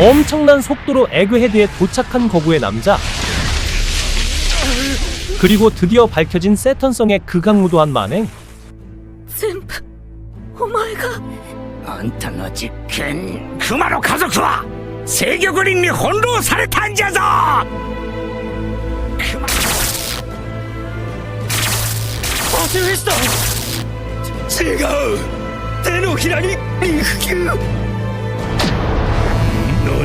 엄청난 속도로 에그헤드에 도착한 거구의 남자. 그리고 드디어 밝혀진 세턴성의 극악무도한 만행. 젠프, 오마이갓. 안탄 아직 큰 그마로 가족과 세격을 인니 혼로 살해 탄지하서 어스위스터 즐거우 대노 히라니 흑유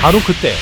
바로 그때